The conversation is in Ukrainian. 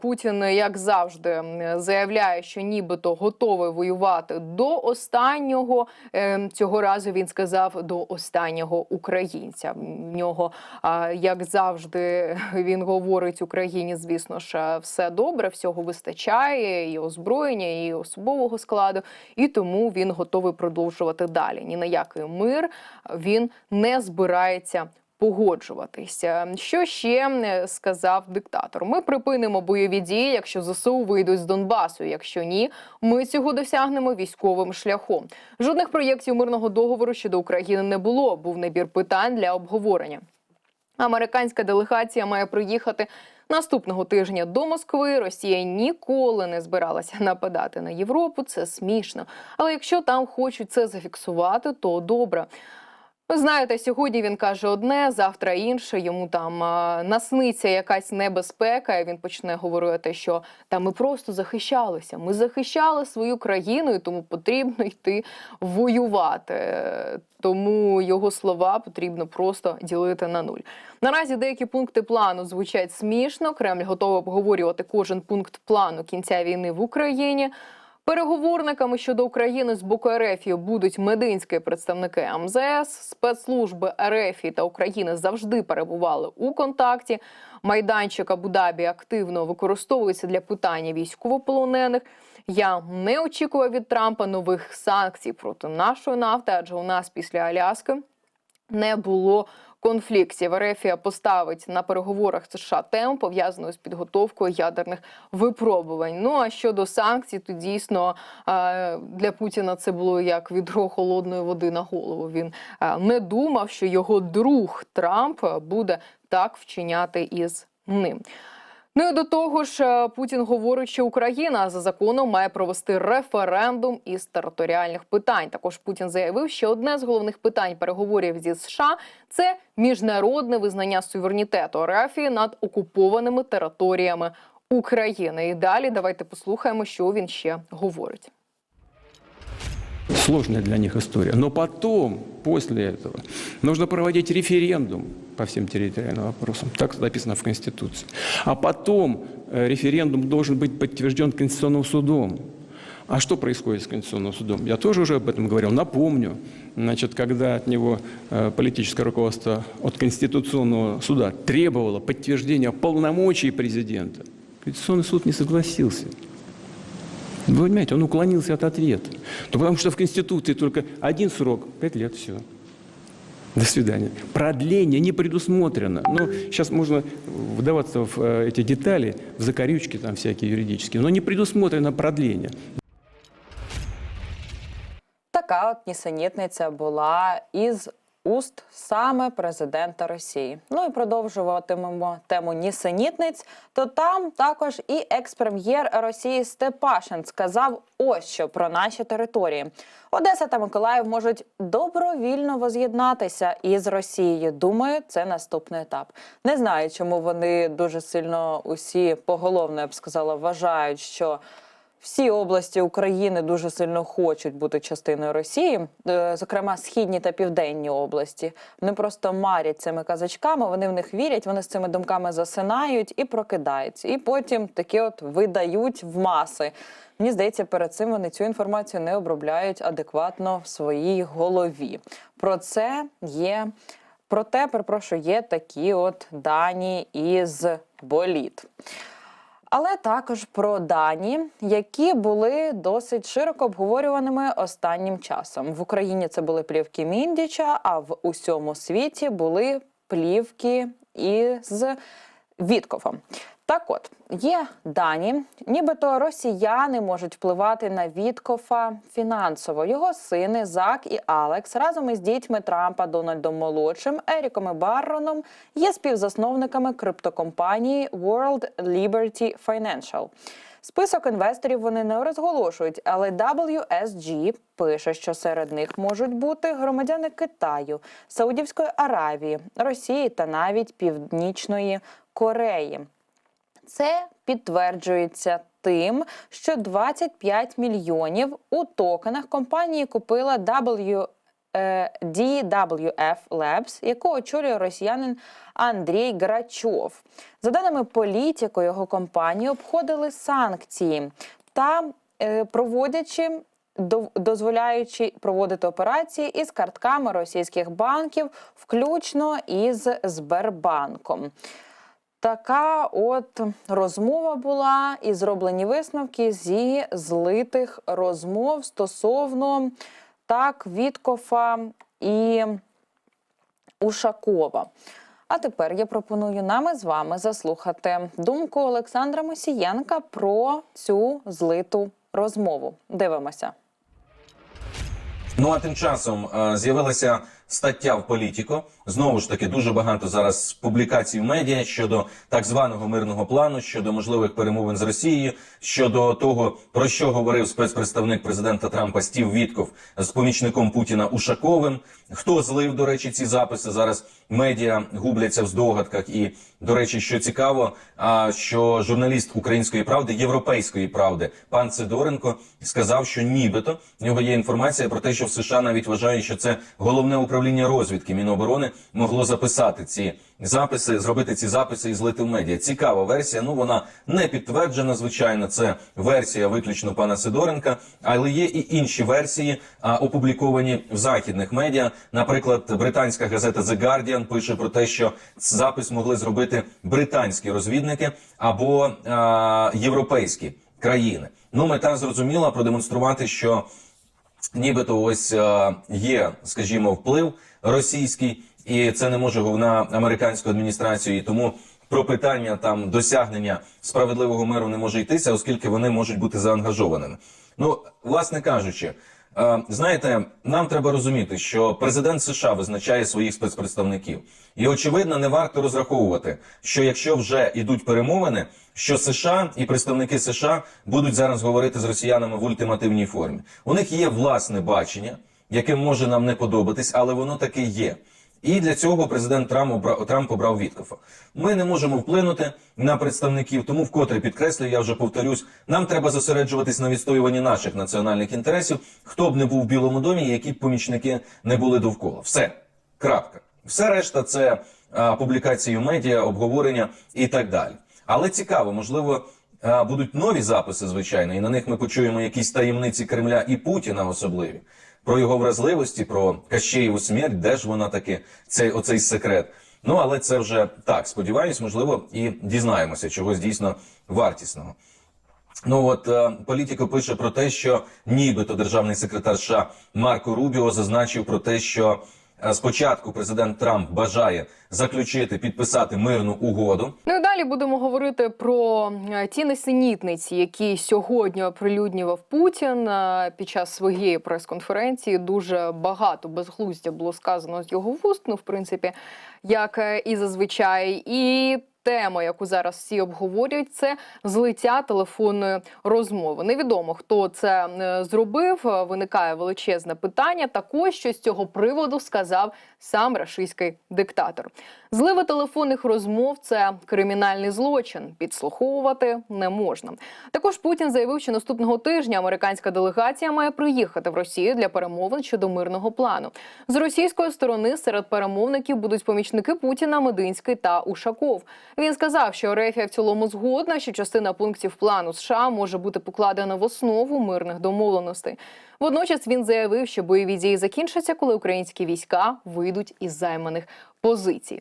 Путін, як завжди, заявляє, що нібито готовий воювати до останнього. Е, Цього разу він сказав до останнього українця. В нього, як завжди, він говорить Україні, звісно ж, все добре, всього вистачає, і озброєння, і особового складу, і тому він готовий продовжувати далі. Ні на який мир він не збирається погоджуватися. Що ще сказав диктатор? Ми припинимо бойові дії, якщо ЗСУ вийдуть з Донбасу. Якщо ні, ми цього досягнемо військовим шляхом. Жодних проєктів мирного договору щодо України не було. Був набір питань для обговорення. Американська делегація має приїхати наступного тижня до Москви. Росія ніколи не збиралася нападати на Європу. Це смішно. Але якщо там хочуть це зафіксувати, то добре. Ви знаєте, сьогодні він каже одне, завтра інше. Йому там насниться якась небезпека. і Він почне говорити, що та ми просто захищалися. Ми захищали свою країну, і тому потрібно йти воювати. Тому його слова потрібно просто ділити на нуль. Наразі деякі пункти плану звучать смішно. Кремль готовий обговорювати кожен пункт плану кінця війни в Україні. Переговорниками щодо України з боку РФ будуть мединські представники МЗС, спецслужби РФ та України завжди перебували у контакті. Майданчик Абу-Дабі активно використовується для питання військовополонених. Я не очікував від Трампа нових санкцій проти нашої нафти, адже у нас після Аляски не було конфліктів. Ерефія поставить на переговорах США тему пов'язану з підготовкою ядерних випробувань. Ну а щодо санкцій, то дійсно е, для Путіна це було як відро холодної води на голову. Він е, не думав, що його друг Трамп буде так вчиняти із ним. Ну і до того ж, е, Путін говорить, що Україна за законом має провести референдум із територіальних питань. Також Путін заявив, що одне з головних питань переговорів зі США це міжнародне визнання суверенітету РФ над окупованими територіями України. І далі давайте послухаємо, що він ще говорить. Сложная для них история. Но потом, после этого, нужно проводить референдум по всем территориальным вопросам. Так написано в Конституции. А потом э, референдум должен быть подтвержден Конституционным судом. А что происходит с Конституционным судом? Я тоже уже об этом говорил. Напомню, значит, когда от него э, политическое руководство от Конституционного суда требовало подтверждения полномочий президента, Конституционный суд не согласился. Вы понимаете, он уклонился от ответа. То потому что в Конституции только один срок, пять лет, все. До свидания. Продление не предусмотрено. Ну, сейчас можно вдаваться в э, эти детали, в закорючки там всякие юридические, но не предусмотрено продление. Така от нісенітниця була із уст саме президента Росії. Ну і продовжуватимемо тему нісенітниць. То там також і екс-прем'єр Росії Степашин сказав ось що про наші території. Одеса та Миколаїв можуть добровільно воз'єднатися із Росією. Думаю, це наступний етап. Не знаю, чому вони дуже сильно усі поголовно, я б сказала, вважають, що. Всі області України дуже сильно хочуть бути частиною Росії, е, зокрема східні та південні області. Вони просто марять цими казачками, вони в них вірять, вони з цими думками засинають і прокидаються. І потім таке от видають в маси. Мені здається, перед цим вони цю інформацію не обробляють адекватно в своїй голові. Про це є. Проте, перепрошую, є такі от дані із боліт. Але також про дані, які були досить широко обговорюваними останнім часом. В Україні це були плівки Міндіча, а в усьому світі були плівки із Віткофом. Так от є дані, нібито росіяни можуть впливати на Віткофа фінансово. Його сини Зак і Алекс разом із дітьми Трампа Дональдом Молодшим, Еріком і Барроном є співзасновниками криптокомпанії World Liberty Financial. Список інвесторів вони не розголошують, але WSG пише, що серед них можуть бути громадяни Китаю, Саудівської Аравії, Росії та навіть Північної Кореї. Це підтверджується тим, що 25 мільйонів у токенах компанії купила е, DWF Labs, яку очолює росіянин Андрій Грачов. За даними політико, його компанії обходили санкції та е, проводячи. Дозволяючи проводити операції із картками російських банків, включно із Сбербанком. Така от розмова була і зроблені висновки зі злитих розмов стосовно так Віткофа і Ушакова. А тепер я пропоную нам із вами заслухати думку Олександра Мосієнка про цю злиту розмову. Дивимося. Ну а тим часом е, з'явилася стаття в Політіко. Знову ж таки, дуже багато зараз публікацій в медіа щодо так званого мирного плану, щодо можливих перемовин з Росією, щодо того, про що говорив спецпредставник президента Трампа Стів Вітков з помічником Путіна Ушаковим. Хто злив, до речі, ці записи зараз медіа губляться в здогадках. І, до речі, що цікаво, а що журналіст української правди, європейської правди, пан Сидоренко сказав, що нібито в нього є інформація про те, що в США навіть вважають, що це головне управління розвідки Міноборони могло записати ці записи, зробити ці записи і злити в медіа. Цікава версія. Ну вона не підтверджена. Звичайно, це версія виключно пана Сидоренка, але є і інші версії, а, опубліковані в західних медіа. Наприклад, британська газета The Guardian пише про те, що запис могли зробити британські розвідники або а, європейські країни. Ну, мета зрозуміла продемонструвати, що нібито ось е, є, скажімо, вплив російський, і це не може головна американську адміністрацію. І тому про питання там досягнення справедливого миру не може йтися, оскільки вони можуть бути заангажованими. Ну, власне кажучи. Е, Знаєте, нам треба розуміти, що президент США визначає своїх спецпредставників, і очевидно, не варто розраховувати, що якщо вже йдуть перемовини, що США і представники США будуть зараз говорити з росіянами в ультимативній формі. У них є власне бачення, яке може нам не подобатись, але воно таки є. І для цього президент Трамп обрав, Трамп обрав Віткофа. Ми не можемо вплинути на представників, тому вкотре підкреслюю, я вже повторюсь, нам треба зосереджуватись на відстоюванні наших національних інтересів, хто б не був в Білому домі, які б помічники не були довкола. Все. Крапка. Все решта це а, публікації в медіа, обговорення і так далі. Але цікаво, можливо, будуть нові записи, звичайно, і на них ми почуємо якісь таємниці Кремля і Путіна особливі. Про його вразливості, про Кащеєву смерть, де ж вона таки, цей оцей секрет. Ну але це вже так. Сподіваюсь, можливо, і дізнаємося чогось дійсно вартісного. Ну от е, політико пише про те, що нібито державний секретар США Марко Рубіо зазначив про те, що спочатку президент Трамп бажає заключити підписати мирну угоду. Ну і далі будемо говорити про е, ті несенітниці, які сьогодні оприлюднював Путін е, під час своєї прес-конференції. Дуже багато безглуздя було сказано з його вуст. Ну, в принципі, як е, і зазвичай, і. Тема, яку зараз всі обговорюють, це злиття телефонної розмови. Невідомо хто це е, зробив. Виникає величезне питання. Також що з цього приводу сказав сам рашистський диктатор. Зливи телефонних розмов це кримінальний злочин. Підслуховувати не можна. Також Путін заявив, що наступного тижня американська делегація має приїхати в Росію для перемовин щодо мирного плану. З російської сторони серед перемовників будуть помічники Путіна, Мединський та Ушаков. Він сказав, що Рефія в цілому згодна, що частина пунктів плану США може бути покладена в основу мирних домовленостей. Водночас він заявив, що бойові дії закінчаться, коли українські війська вийдуть із займаних позицій.